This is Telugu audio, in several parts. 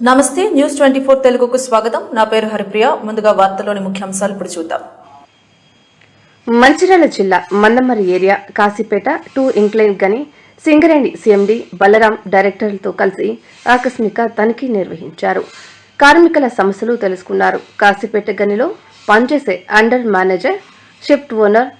నమస్తే న్యూస్ ట్వంటీ ఫోర్ తెలుగుకు స్వాగతం. నా పేరు హరిప్రియ. ముందుగా వార్తలోని ముఖ్యాంశాలు ఇప్పుడు చూద్దాం. మంచిర్యాల జిల్లా Mandamarri area Kasipet two incline గని సింగరేణి సీఎండీ బలరాం డైరెక్టర్లతో కలిసి ఆకస్మిక తనిఖీ నిర్వహించారు. కార్మికుల సమస్యలు తెలుసుకున్నారు. కాశీపేట గనిలో పనిచేసే under manager shift owner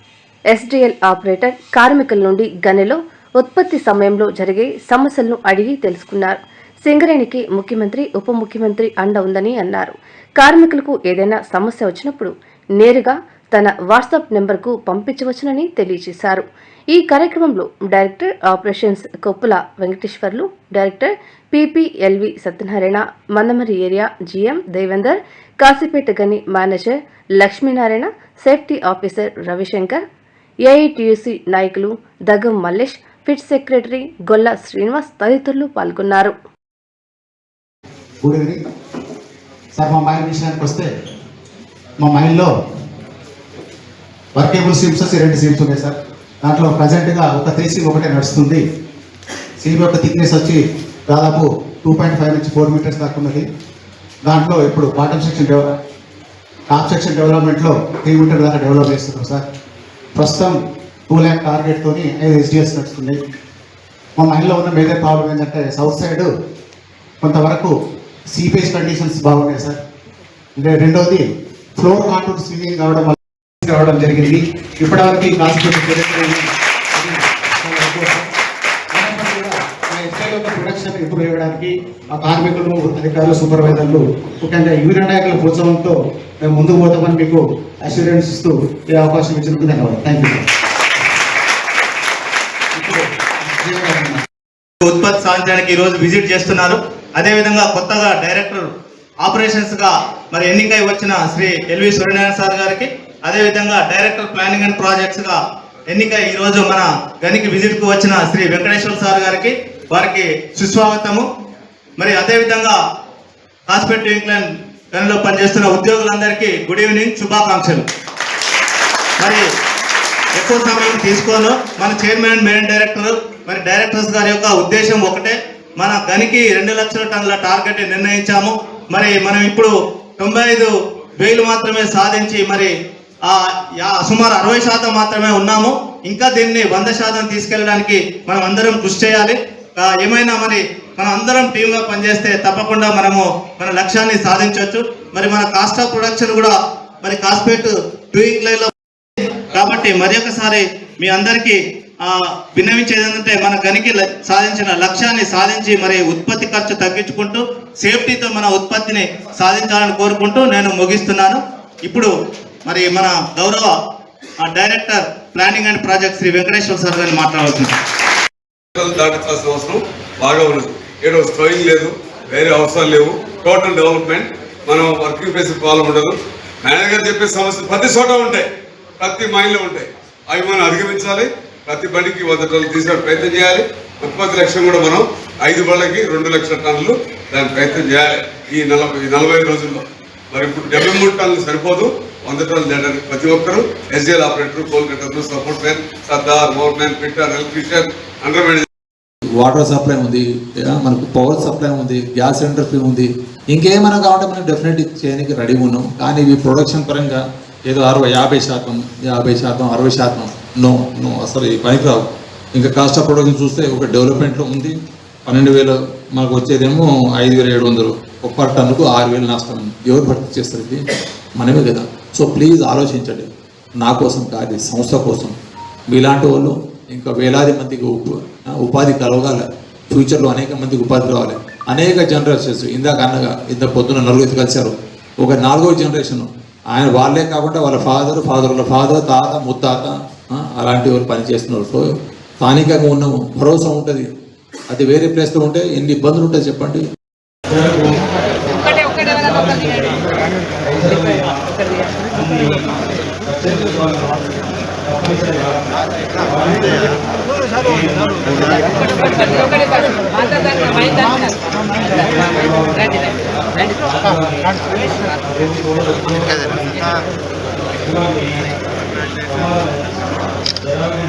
SDL operator కార్మికుల నుండి గనిలో ఉత్పత్తి సమయంలో జరిగే సమస్యలను అడిగి తెలుసుకున్నారు. సింగరేణికి ముఖ్యమంత్రి ఉప ముఖ్యమంత్రి అండ ఉందని అన్నారు. కార్మికులకు ఏదైనా సమస్య వచ్చినప్పుడు నేరుగా తన వాట్సాప్ నెంబర్కు పంపించవచ్చునని తెలియజేశారు. ఈ కార్యక్రమంలో director operations Koppula Venkateswarlu director P P L V Satyanarayana Mandamarri area GM Devender Kasipet గని manager Lakshminarayana safety officer Ravi Shankar AITUC నాయకులు దగం మల్లేష్ ఫిట్ సెక్రటరీ గొల్ల శ్రీనివాస్ తదితరులు పాల్గొన్నారు. గుడ్ ఈవినింగ్ సార్ మా మైండ్ విషయానికి వస్తే మా మైండ్లో వర్కేబుల్ సీమ్స్ వచ్చి రెండు సీమ్స్ ఉన్నాయి సార్. దాంట్లో ప్రజెంట్గా ఒక త్రీ సీమ్ ఒకటే నడుస్తుంది. సీమ్ యొక్క థిక్నెస్ వచ్చి దాదాపు టూ పాయింట్ ఫైవ్ నుంచి ఫోర్ మీటర్స్ దాకా ఉన్నది. దాంట్లో ఇప్పుడు bottom section develop top section డెవలప్మెంట్లో త్రీ మీటర్ దాకా డెవలప్ చేస్తున్నాం సార్. ప్రస్తుతం టూ ల్యాక్ టార్గెట్తోని ఐదు ఎస్డిఎస్ నడుస్తుంది మా మైండ్లో ఉన్న మేజర్ ప్రాబ్లం ఏంటంటే సౌత్ సైడ్ కొంతవరకు సీపేజ్ కండిషన్స్ బాగున్నాయి సార్ అంటే రెండవది ఫ్లోర్ కాంటూర్ స్విమ్మింగ్ కావడం వల్ల రావడం జరిగింది. ఇప్పటివరకు ఈ ప్రొడక్షన్ ఇంప్రూవ్ చేయడానికి ఆ కార్మికులు అధికారులు సూపర్వైజర్లు ముఖ్యంగా యువ నాయకుల ప్రోత్సాహంతో మేము ముందుకు పోతామని మీకు అష్యూరెన్స్ ఇస్తూ ఈ అవకాశం ఇచ్చినందుకు ధన్యవాదాలు. థ్యాంక్ యూ ఉత్పత్తి సాధించడానికి ఈ రోజు విజిట్ చేస్తున్నారు. అదేవిధంగా కొత్తగా డైరెక్టర్ ఆపరేషన్స్గా మరి ఎన్నికై వచ్చిన శ్రీ ఎల్వి సూర్యనారాయణ సార్ గారికి అదేవిధంగా డైరెక్టర్ ప్లానింగ్ అండ్ ప్రాజెక్ట్స్గా ఎన్నిక ఎన్నికై మన గనికి విజిట్కు వచ్చిన శ్రీ వెంకటేశ్వర సార్ గారికి వారికి సుస్వాగతము. మరి అదేవిధంగా హాస్పిటల్ ఇంగ్లాండ్ గనిలో పనిచేస్తున్న ఉద్యోగులందరికీ గుడ్ ఈవినింగ్ శుభాకాంక్షలు. మరి ఎక్కువ సమయం తీసుకోను. మన చైర్మన్ మెయిన్ డైరెక్టర్ మరి డైరెక్టర్స్ గారి యొక్క ఉద్దేశం ఒకటే. మన గనికి రెండు లక్షల టన్నుల టార్గెట్ నిర్ణయించాము. మరి మనం ఇప్పుడు తొంభై ఐదు వేలు మాత్రమే సాధించి మరి ఆ సుమారు అరవై శాతం మాత్రమే ఉన్నాము. ఇంకా దీన్ని వంద శాతం తీసుకెళ్ళడానికి మనం అందరం కృషి చేయాలి. ఏమైనా మరి మనం అందరం టీంగా పనిచేస్తే తప్పకుండా మనము మన లక్ష్యాన్ని సాధించవచ్చు. మరి మన కాస్ట్ ఆఫ్ ప్రొడక్షన్ కూడా మరి కాస్పేట్ డూయింగ్ లైన్లో కాబట్టి మరి ఒకసారి మీ అందరికీ విన్నవించేది ఏంటంటే మన గనికి సాధించిన లక్ష్యాన్ని సాధించి మరి ఉత్పత్తి ఖర్చు తగ్గించుకుంటూ సేఫ్టీతో మన ఉత్పత్తిని సాధించాలని కోరుకుంటూ నేను ముగిస్తున్నాను. ఇప్పుడు మరి మన గౌరవ ఆ, director planning and project Shri Venkateshwara sir గారిని మాట్లాడుతున్నారు దాటించాల్సిన అవసరం బాగా ఉన్నది. ఏడో స్ట్రోయింగ్ లేదు వేరే అవసరాలు లేవు. టోటల్ డెవలప్మెంట్ మనం వర్కింగ్ ప్లేస్ ప్రాబ్లం ఉండదు. మేనేజర్ చెప్పే సమస్యలు ప్రతి చోట ఉంటాయి. ప్రతి మైండ్లో ఉంటాయి. అవి మనం అధిగమించాలి. ప్రతి బండికి వంద టన్నులు తీసుకునే ప్రయత్నం చేయాలి. ఉత్పత్తి లక్ష్యం కూడా మనం ఐదు బళ్ళకి రెండు లక్షల టన్నులు దాని ప్రయత్నం చేయాలి. ఈ నలభై ఈ నలభై రోజుల్లో. మరి ఇప్పుడు డెబ్బై మూడు టన్నులు సరిపోదు. వంద టన్నులు తేడానికి ప్రతి ఒక్కరు SDL operator coal cutter support man Sardar more man fitter electrician under water supply ఉంది మనకు పవర్ సప్లై ఉంది గ్యాస్ సిలిండర్ ఫ్రీ ఉంది. ఇంకేమైనా కావాలంటే మనం డెఫినెట్ చేయడానికి రెడీగా ఉన్నాం. కానీ ఇవి ప్రొడక్షన్ పరంగా ఏదో అరవై యాభై శాతం యాభై శాతం అరవై శాతం నో నో అసలు ఈ పనికిరావు ఇంకా కాస్ట్ ఆఫ్ ప్రొడక్షన్ చూస్తే ఒక డెవలప్మెంట్లో ఉంది. పన్నెండు వేలు మనకు వచ్చేదేమో ఐదు వేల ఏడు వందలు. ఒక పర్ టన్నుకు ఆరు వేలు నష్టం. ఎవరు భర్తీ చేస్తారు ఇది? మనమే కదా. సో ప్లీజ్ ఆలోచించండి. నా కోసం కాదు సంస్థ కోసం. మీలాంటి వాళ్ళు ఇంకా వేలాది మందికి ఉపాధి కలగాలి. ఫ్యూచర్లో అనేక మందికి ఉపాధి రావాలి. అనేక జనరేషన్స్ ఇందాక అన్నగా ఇంత పొద్దున నలుగురు కలిశారు. ఒక నాలుగో జనరేషన్ ఆయన వాళ్ళే కాకుండా వాళ్ళ ఫాదర్ ఫాదర్ వాళ్ళ ఫాదర్ తాత ముత్తాత అలాంటి వాళ్ళు పనిచేస్తున్నారు. సో స్థానికంగా ఉన్న భరోసా ఉంటుంది. అది వేరే ప్లేస్లో ఉంటే ఎన్ని ఇబ్బందులు ఉంటాయి చెప్పండి? రండి